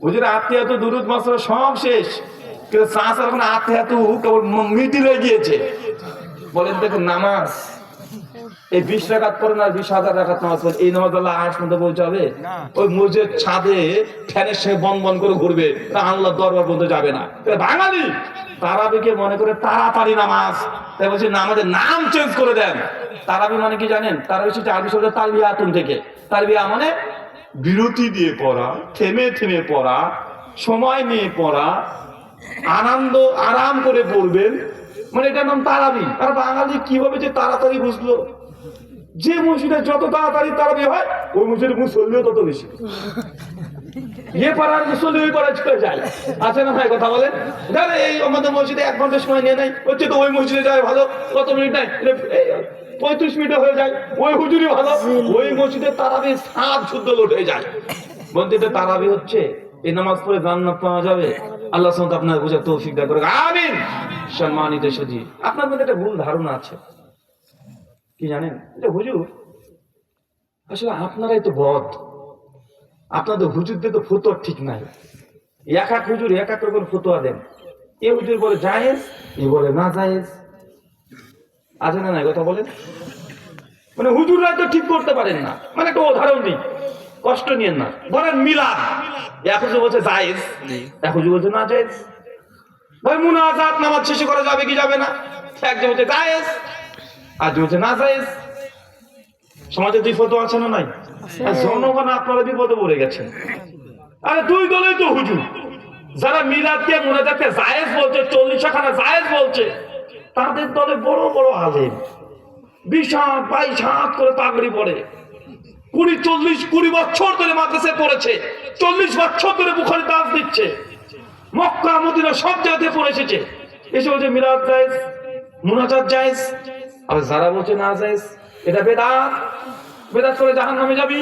হুজুর আত্মীয় তো দুরুদ মাসরা সব শেষ। কিন্তু এখন আত্মীয় তো কেবল মিটিল গিয়েছে। বলেন দেখুন নামাজ। এই বিশ বিশ হাজার নামাজ এই নামাজ আল্লাহ আশ মধ্যে পৌঁছাবে ওই মসজিদের ছাদে ফ্যানের সঙ্গে বন বন করে ঘুরবে। তা আল্লাহ দরবার পর্যন্ত যাবে না। বাঙালি! তারাবিকে মনে করে তাড়াতাড়ি নামাজ। তাই বলছে নামাজের নাম চেঞ্জ করে দেন। তারাবি মানে কি জানেন? তারাবি হচ্ছে আরবি শব্দ তালবিয়া আতুন থেকে। তালবিয়া মানে বিরতি দিয়ে পড়া, থেমে থেমে পড়া, সময় নিয়ে পড়া, আনন্দ, আরাম করে পড়বেন মানে এটার নাম তারাবি। আর বাঙালি কীভাবে যে তাড়াতাড়ি বুঝলো? যে মসজিদে যত তাড়াতাড়ি তারাবি হয়, ওই মসজিদে মুসল্লিও তত বেশি। ইয়ে পাড়ার মুসল্লি ওই পাড়ায় চলে যায়। আছে না ভাই কথা বলেন? জানে এই আমাদের মসজিদে এক ঘণ্টা সময় নিয়ে নেয়। হচ্ছে তো ওই মসজিদে যায় ভালো। কত মিনিট নাই পঁয়ত্রিশ মিনিটে হয়ে যায় ওই হুজুরি ভালো। ওই মসজিদে তারাবি সাত শুদ্ধ লোট হয়ে যায়। মন্দিরে তারাবি হচ্ছে এই নামাজ পড়ে জান্নাত পাওয়া যাবে। আল্লাহ সামত আপনার বোঝার তৌফিক দা করে আমিন। সম্মানিত সুজি আপনার মধ্যে একটা ভুল ধারণা আছে। কি জানেন? এটা হুজুর আসলে আপনারাই তো বধ আপনাদের হুজুরদের তো ফতোয়া ঠিক নাই। এক এক হুজুর এক এক রকম ফতোয়া দেন। এ হুজুর বলে জায়েজ এ বলে না জায়েজ। আছে না নাই কথা বলেন? মানে হুজুররা তো ঠিক করতে পারেন না। মানে একটা উদাহরণ দিই। কষ্ট নিয়েন না। ধরেন মিলাদ। এক হুজুর বলছে জায়েজ এক হুজুর বলছে না জায়েজ। ভাই মুনাজাত নামাজ শেষে করা যাবে কি যাবে না? একজন বলছে জায়েজ আর যে বলছে না জায়েজ। সমাজে দুই ফটো আছে না নাই? জনগণ আপনারা বিপদে পড়ে গেছেন। আরে দুই দলেই তো হুজুর। যারা মিলাদকে মুনাজাতকে জায়েজ বলছে চল্লিশ খানা জায়েজ বলছে। তাদের দলে বড় বড় আলেম। বিশ হাত বাইশ হাত করে পাগড়ি পড়ে কুড়ি, চল্লিশ, কুড়ি বছর ধরে মাদ্রাসে পড়েছে। চল্লিশ বছর ধরে বুখারি দাস দিচ্ছে। মক্কা, মদিনা সব জায়গাতে পড়ে এসেছে। এসে বলছে, মিলাদ জায়েজ, মুনাজাত জায়েজ আর যারা বলছে না জায়েজ, এটা বেদাত। বেদাত করে জাহান নামে যাবি।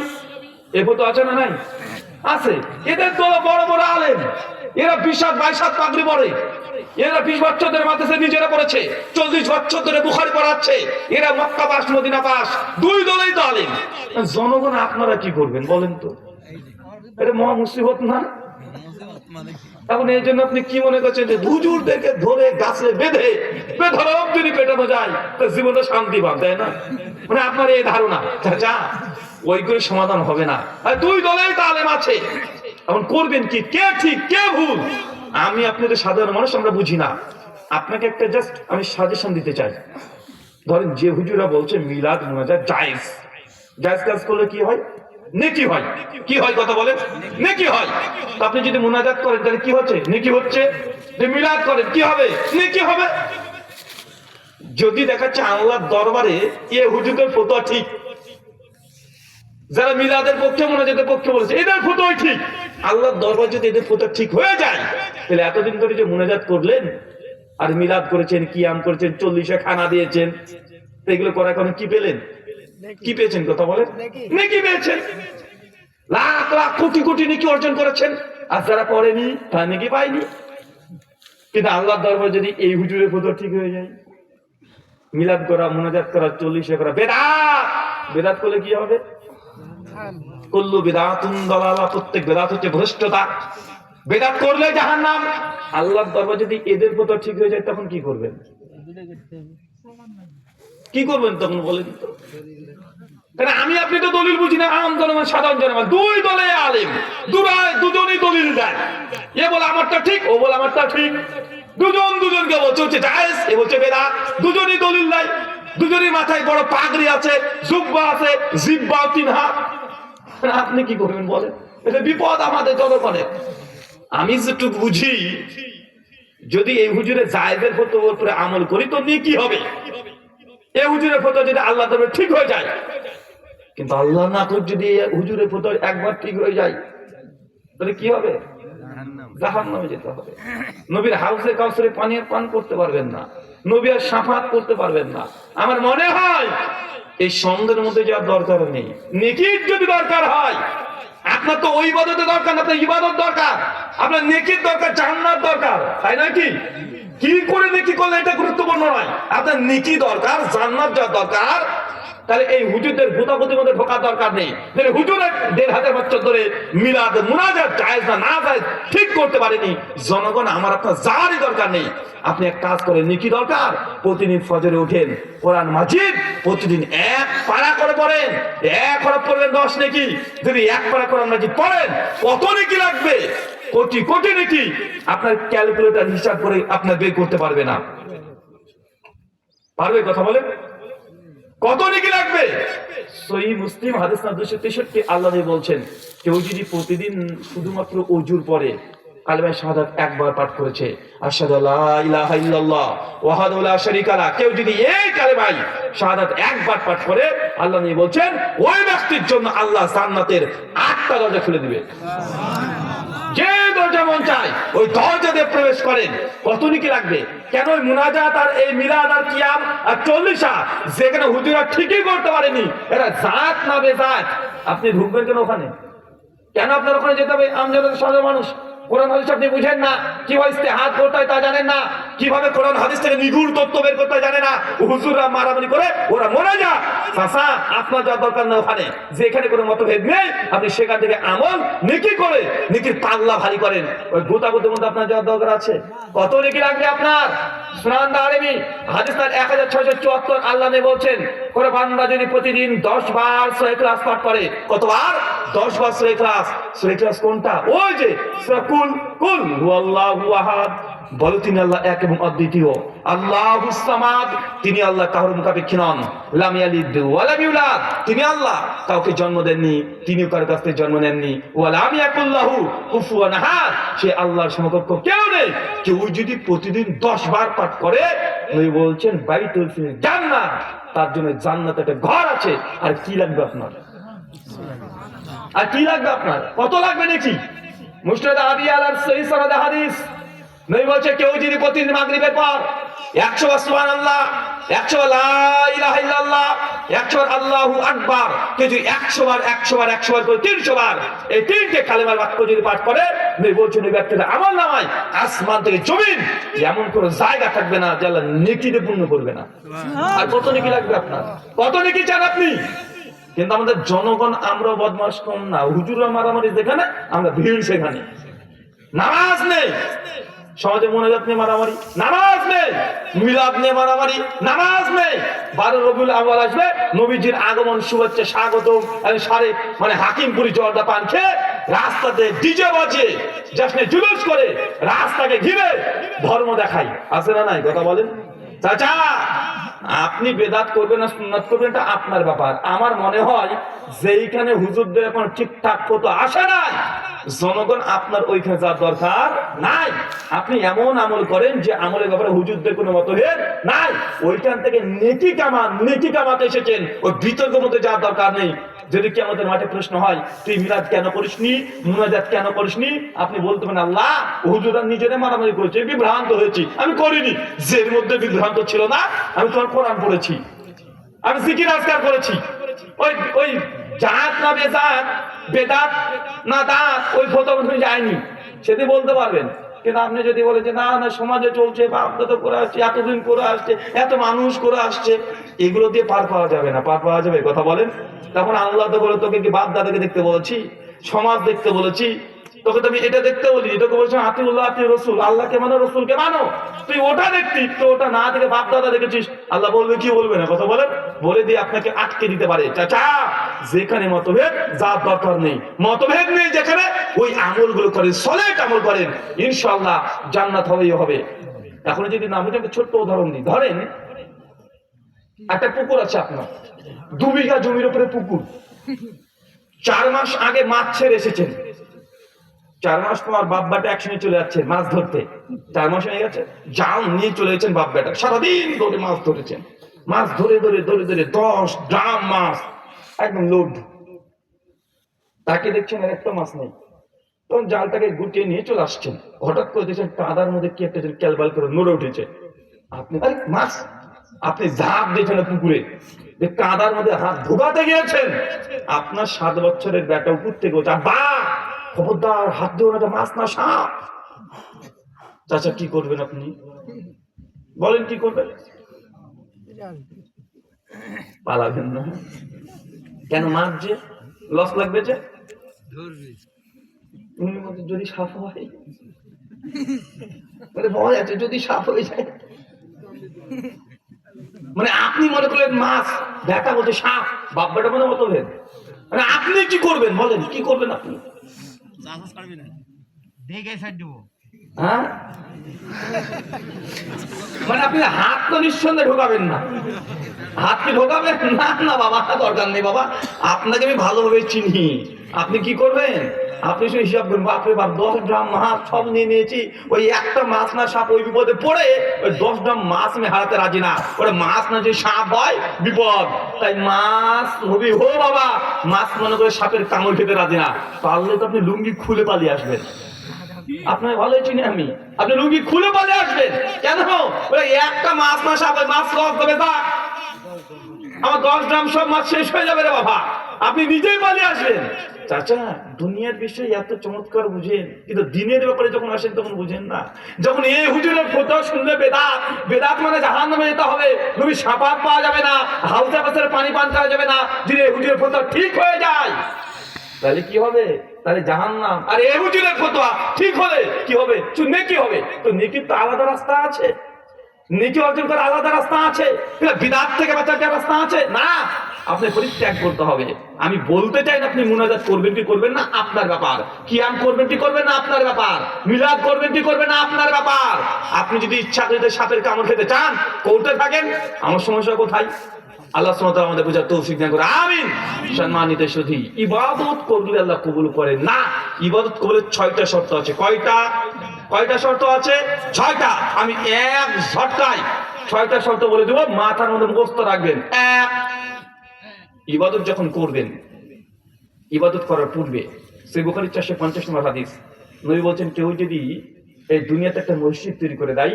এ তো আছে না নাই? আছে। এদের তো বড় বড় আলেম। এরা বিশ হাত, বাইশ হাত পাগড়ি পড়ে এরা বিশ বছর ধরে মাদ্রাসা নিজেরা পড়েছে, চল্লিশ বছর ধরে বুখারি পড়াচ্ছে। এরা মক্কা পাস মদিনা পাস দুই দলেই তো আলেম। জনগণ আপনারা কি করবেন বলেন তো? এটা মহা মুসিবত না? এখন এই জন্য আপনি কি মনে করছেন যে ধরে গাছে বেঁধে বেধরক যদি পেটানো যায় তো জীবনটা শান্তি পান, তাই না? মানে আপনার এই ধারণা। যা, ওই করে সমাধান হবে না। দুই দলেই তালেম আছে। এখন করবেন কি? কে ঠিক, কে ভুল? আমি আপনাদের সাধারণ মানুষ, আমরা বুঝি না। আপনাকে একটা জাস্ট আমি সাজেশন দিতে চাই। ধরেন যে হুজুরা বলছে, মিলাদ মোনাজাত জায়েজ। জায়েজ কাজ করলে কি হয়? নেকি হয়। কি হয় কথা বলেন? নেকি হয়। আপনি যদি মোনাজাত করেন, তাহলে কি হচ্ছে? নেকি হচ্ছে? যে মিলাদ করেন, কি হবে? নেকি হবে। যদি দেখাচ্ছে আল্লাহর দরবারে এ হুজুরের ফতোয়া ঠিক যারা মিলাদের পক্ষে মোনাজাতের পক্ষে বলেছে এদের ফতোয়াই ঠিক। আল্লাহর দরবার যদি এদের ফতোয়া ঠিক হয়ে যায় তাহলে এতদিন ধরে যে মোনাজাত করলেন আর মিলাদ করেছেন কিয়াম করেছেন চল্লিশে খানা দিয়েছেন এগুলো করার কারণে কি পেলেন? কি পেয়েছেন কথা বলেন? নেকি। পেয়েছেন। লাখ লাখ কোটি কোটি নেকি অর্জন করেছেন। আর যারা পড়েনি তারা নেকি পায়নি। কিন্তু আল্লাহর দরবার যদি এই হুজুরের ফটো ঠিক হয়ে যায় মিলাদ করা মোনাজাত করা চল্লিশে করা বেদাত! বেদাত করলে কি হবে? করল বেদাতুন দলালা, প্রত্যেক বেদাত হচ্ছে ভ্রষ্টতা। বেদাত করলে জাহান্নাম। আল্লাহর দরবার যদি এদের ঠিক হয়ে যায়, তখন কি করবেন? কি করবেন তখন বলেন তো? আমি আপনি তো দলিল বুঝি না? আম জনমান, সাধারণ জনমান। দুই দলে আলেম। দুরাই দুজনই দলিল দেয়। এ বলে আমারটা ঠিক, ও বলে আমারটা ঠিক। দুজন দুজনকে বলছে, হচ্ছে জায়েজ, এ বলছে বেদা দুজনই দলিল দেয়। দুজনই মাথায় বড় পাগড়ি আছে, জুব্বা আছে, জিব্বা তিন হাত আপনি কি করবেন বলেন? এটা বিপদ আমাদের জনগণের আমি যেটুকু বুঝি, যদি এই হুজুরে জায়েজের ফতো উপরে আমল করি, তো নিয়ে কি হবে। এই হুজুরের ফটো যদি আল্লাহ তবে ঠিক হয়ে যায়। কিন্তু আল্লাহ না করুক যদি হুজুরের ফটো একবার ঠিক হয়ে যায়, তাহলে কি হবে? জাহান যেতে হবে। নবীর হাউসে কাউসরে পানির পান করতে পারবেন না। নবী সাফাত করতে পারবেন না। আমার মনে হয় এই সঙ্গের মধ্যে যাওয়ার দরকার নেই। নেকির যদি দরকার হয়, আপনার তো ওই ইবাদতের দরকার না, আপনার ইবাদত দরকার। আপনার নেকির দরকার, জান্নাত দরকার। তাই নয় কি? কি করে নেকি করলে এটা গুরুত্বপূর্ণ নয়? আপনার নেকি দরকার, জান্নাত যা দরকার তাহলে এই হুজুরদের গুতাগুতির মধ্যে ঢোকার দরকার নেই। তাহলে হুজুরের দেড় হাজার বছর ধরে মিলাদ, মুনাজাত জায়েজ না না জায়েজ ঠিক করতে পারেনি। জনগণ, আমার আপনার যাওয়ারই দরকার নেই। আপনি এক কাজ করেন কি দরকার? প্রতিদিন ফজরে ওঠেন কোরআন মাজিদ, প্রতিদিন এক পারা করে পড়েন, এক হরফ পড়বেন দশ নাকি। যদি এক পারা কোরআন মাজিদ পড়েন, কত নাকি লাগবে? কোটি কোটি নাকি। আপনার ক্যালকুলেটর হিসাব করে আপনার বের করতে পারবে না। পারবে কথা বলে কত নাকি লাগবে সহি মুসলিম হাদিস না দুশো তেষট্টি আল্লাহ বলছেন, কেউ যদি প্রতিদিন শুধুমাত্র অজুর পরে কালেমায় শাহাদাত একবার পাঠ করেছে, আশহাদু আল্লা ইলাহা ইল্লাল্লাহ, ওয়াহদাহু লা কেউ যদি এই কালেমায় শাহাদাত একবার পাঠ করে, আল্লাহ নবী বলছেন, ওই ব্যক্তির জন্য আল্লাহ জান্নাতের আটটা দরজা খুলে দিবে। চায় ওই দরজা প্রবেশ করেন। কত নাকি লাগবে কেন ওই মুনাজাত আর এই মিলাদ আর কিয়াম আর চল্লিশা, যেখানে হুজুরা ঠিকই করতে পারেনি এটা জাত না বেজাত। আপনি ঢুকবেন কেন ওখানে? কেন আপনার ওখানে যেতে হবে? আমজাদের সাধারণ মানুষ। কোরআন হাদিস আপনি বুঝেন না, কীভাবে হাত করতে হয় তা জানেন না, কীভাবে কোরআন হাদিস থেকে নিগুড় তত্ত্ব বের করতে জানে না। হুজুররা মারামারি করে, ওরা মরে যা চাষা আপনার যা দরকার না ওখানে। যেখানে কোনো মতভেদ নেই, আপনি সেখান থেকে আমল নেকি করে, নেকির পাল্লা ভারী করেন। ওই গোতাগুতির মধ্যে আপনার যাওয়ার দরকার আছে। কত নেকি লাগবে আপনার? সুনান হাদিস তার এক হাজার ছয়শো চুয়াত্তর আল্লাহ নেই বলছেন করে বান্দা যদি প্রতিদিন দশ বার সহে ক্লাস পাঠ করে, কতবার? দশ বার সহে ক্লাস। ক্লাস কোনটা? ওই যে বলো তিনি আল্লাহ এক এবং অদ্বিতীয়। তিনি আল্লাহ মুখাপেক্ষী নন। তিনি আল্লাহ। কাউকে জন্ম দেননি কারও কাছ থেকে জন্ম নেননি। সে আল্লাহর সমকক্ষ কেউ নেই। কেউ যদি প্রতিদিন 10 বার পাঠ করে উনি বলছেন, বাইতুল ফিল জান্নাত তার জন্য জান্নাতে একটা ঘর আছে। আর কি লাগবে আপনার? আর কি লাগবে আপনার? কত লাগবে নাকি মুস্তাদ আবি আলার সহি সনদ হাদিস। নই বলছে কেউ যদি প্রতিদিন মাগরিবের পর বার বার লা ইলাহা ইল্লাল্লাহ একশো বার আল্লাহু আকবার কেউ যদি বার একশো বার একশো বার করে তিনশো বার এই তিনটে কালেমার বাক্য যদি পাঠ করে নই বলছে ওই ব্যক্তিটা আমল নামায় আসমান থেকে জমিন এমন কোনো জায়গা থাকবে না যে আল্লাহ নেকিতে পূর্ণ করবে না। আর কত নেকি লাগবে আপনার? কত নেকি চান আপনি? কিন্তু আমাদের জনগণ আমরা বদমাস কম না। হুজুরা মারামারি যেখানে, আমরা ভিড় সেখানে। নামাজ নেই। সমাজে মোনাজাত নিয়ে মারামারি। নামাজ নেই। মিলাদ নিয়ে মারামারি। নামাজ নেই। বারো রবিউল আওয়াল আসবে, নবীজির আগমন শুভেচ্ছা স্বাগত সারে মানে হাকিমপুরি জর্দা পান খেয়ে রাস্তাতে ডিজে বাজে জাসনে জুলুস করে রাস্তাকে ঘিরে ধর্ম দেখাই। আছে না নাই? কথা বলেন? চাচা! আপনি বেদাত করবেন না, সুন্নাত করবেন, এটা আপনার ব্যাপার। আমার মনে হয় যেইখানে হুজুরদের এখন ঠিকঠাক মতো আসে নাই। জনগণ আপনার ওইখানে যাওয়ার দরকার নাই। আপনি এমন আমল করেন যে আমলের ব্যাপারে হুজুরদের কোনো মতভেদ নাই। ওইখান থেকে নেকি কামা, নেকি কামাতে এসেছেন। ওই বিতর্কের মধ্যে যাওয়ার দরকার নেই। যদি কি আমাদের মাঠে প্রশ্ন হয়, তুই মিলাদ কেন করিসনি? মুনাজাত কেন করিসনি? আপনি বলতে পারেন, আল্লাহ হুজুরা নিজেরা মারামারি করেছে বিভ্রান্ত হয়েছি। আমি করিনি। যের মধ্যে বিভ্রান্ত ছিল না। আমি তোমার কোরআন পড়েছি। আমি জিকির আজকার করেছি। ওই ওই জাত না বেদাত বেদাত না দাঁত, ওই খতম তুমি যায়নি। সেটি বলতে পারবেন। কিন্তু আপনি যদি বলেন যে, না না, সমাজে চলছে বা তো করে আসছে, এতদিন করে আসছে, এত মানুষ করে আসছে, এগুলো দিয়ে পার পাওয়া যাবে না। পার পাওয়া যাবে, কথা বলেন। তখন আল্লাহ তো বলে, তোকে কি বাপ দাদাকে দেখতে বলেছি? সমাজ দেখতে বলেছি? তোকে তো আমি এটা দেখতে বলি তোকে বলছি আতিউল্লাহ আতি রসুল। আল্লাহকে মানো রসুলকে মানো। তুই ওটা দেখতি, তো ওটা না দেখে বাপ দাদা দেখেছিস। আল্লাহ বলবে, কি বলবে না? কথা বলেন। বলে দিয়ে আপনাকে আটকে দিতে পারে। চাচা, যেখানে মতভেদ, যার দরকার নেই। মতভেদ নেই যেখানে, ওই আমলগুলো করেন সলেট আমল করেন। ইনশাল্লাহ জান্নাত হবেই হবে। এখন যদি না বুঝে একটা ছোট্ট উদাহরণ দিই। ধরেন, একটা পুকুর আছে আপনার। দু বিঘা জমির উপরে পুকুর। চার মাস আগে মাছ ছেড়ে এসেছেন। চার মাস পর বাপ একসঙ্গে চলে যাচ্ছে মাছ ধরতে। চার মাস হয়ে গেছে, জাল নিয়ে চলে যাচ্ছেন বাপ বেটা সারাদিন ধরে মাছ ধরেছেন। মাছ ধরে ধরে ধরে ধরে দশ ড্রাম মাছ, একদম লোড। তাকে দেখছেন একটা মাছ নেই। তখন জালটাকে গুটিয়ে নিয়ে চলে আসছেন। হঠাৎ করে দেখছেন কাদার মধ্যে কি একটা ক্যালবাল করে নড়ে উঠেছে। আপনি আরে, মাছ! আপনি ঝাঁপ দিয়েছেন পুকুরে। যে কাদার মধ্যে হাত ঢোকাতে গিয়েছেন। আপনার সাত বছরের বেটা উপর থেকে বা খবরদার হাত দিও না মাছ না সাপ। চাচা কি করবেন আপনি? বলেন কি করবেন? পালাবেন না। কেন মাছ যে? লস লাগবে যে? উনি বলছে, যদি সাপ হয়। মানে ভয় আছে যদি সাপ হয়ে যায়। মানে আপনি মনে করলেন মাছ দেখা বলছে সাপ বাব্বাটা মনে মতো মানে আপনি কি করবেন? বলেন কি করবেন আপনি দেখে সাইড দেবো হ্যাঁ মানে আপনি হাত তো নিঃসন্দেহে ঢোকাবেন না। হাত কি ঢোকাবেন? না না বাবা দরকার নেই বাবা। আপনাকে আমি ভালোভাবে চিনি। আপনি কি করবেন? আপনি শুধু হিসাব করবেন বাপরে বাপ, দশ গ্রাম মাছ সব নিয়ে নিয়েছি, ওই একটা মাছ না সাপ ওই বিপদে পড়ে, ওই দশ গ্রাম মাছ আমি হারাতে রাজি না। ওরা মাছ না যে সাপ হয়, বিপদ। তাই মাছ হবি হো বাবা, মাছ মনে করে সাপের কামড় খেতে রাজি না। পারলে তো আপনি লুঙ্গি খুলে পালিয়ে আসবেন। আপনার ভালোই চিনি আমি। আপনি লুঙ্গি খুলে পালিয়ে আসবেন। কেন? ওই একটা মাছ না সাপ মাছ লস দেবে তা আমার দশ গ্রাম সব মাছ শেষ হয়ে যাবে রে বাবা। আপনি নিজেই পালিয়ে আসবেন চাচা, দুনিয়ার বিষয়ে এত চমৎকার বুঝেন, কিন্তু দিনের ব্যাপারে যখন আসেন তখন বুঝেন না। যখন এই হুজুরের ফটো শুনলে বেদাত বেদাত মানে জাহান নামে যেতে হবে। তুমি সাপাত পাওয়া যাবে না, হাউসে পাশের পানি পান করা যাবে না, যদি এই হুজুরের ফটো ঠিক হয়ে যায়। তাহলে কি হবে? তাহলে জাহান্নাম। আর এই হুজুরের ফতোয়া ঠিক হলে কি হবে? চু- নেকি হবে। তো নেকির তো আলাদা রাস্তা আছে। নেকি অর্জন করার আলাদা রাস্তা আছে। বিদাত থেকে বাঁচার রাস্তা আছে? না। আপনি পরিত্যাগ করতে হবে। আমি বলতে চাই না আপনি মুনাজাত করবেন কি করবেন না, আপনার ব্যাপার। কিয়াম করবেন কি করবেন না, আপনার ব্যাপার। মিলাদ করবেন কি করবেন না, আপনার ব্যাপার। আপনি যদি ইচ্ছা করে সাপের কামড় খেতে চান করতে থাকেন, আমার সমস্যা কোথায়? আল্লাহ তাআলা আমাদের বোঝার তৌফিক দান করে আমিন। সম্মানিত সুধী, ইবাদত করলে আল্লাহ কবুল করে না। ইবাদত কবুলের ছয়টা শর্ত আছে। কয়টা? কয়টা শর্ত আছে? ছয়টা। আমি এক ঝটকায় ছয়টা শর্ত বলে দেবো, মাথার মধ্যে মুখস্থ রাখবেন। এক ইবাদত যখন করবেন ইবাদত করার পূর্বে সেই বুখারি চারশো পঞ্চাশ নম্বর হাদিস নবী বলছেন কেউ যদি এই দুনিয়াতে একটা মসজিদ তৈরি করে দেয়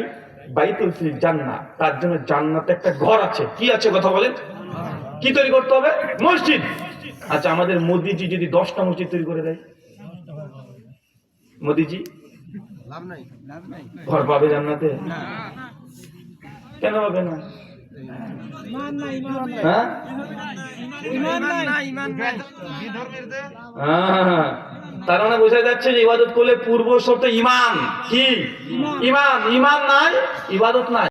বাইতুল ফিল জান্না তার জন্য জান্নাতে একটা ঘর আছে। কি আছে কথা বলেন? কি তৈরি করতে হবে? মসজিদ। আচ্ছা আমাদের মোদিজি যদি দশটা মসজিদ তৈরি করে দেয়? মোদিজি? ঘর পাবে জান্নাতে? কেন হবে না? হ্যাঁ? তার মানে বোঝা যাচ্ছে যে ইবাদত করলে পূর্ব শর্ত ইমান। কি? ইমান। ইমান নাই, ইবাদত নাই।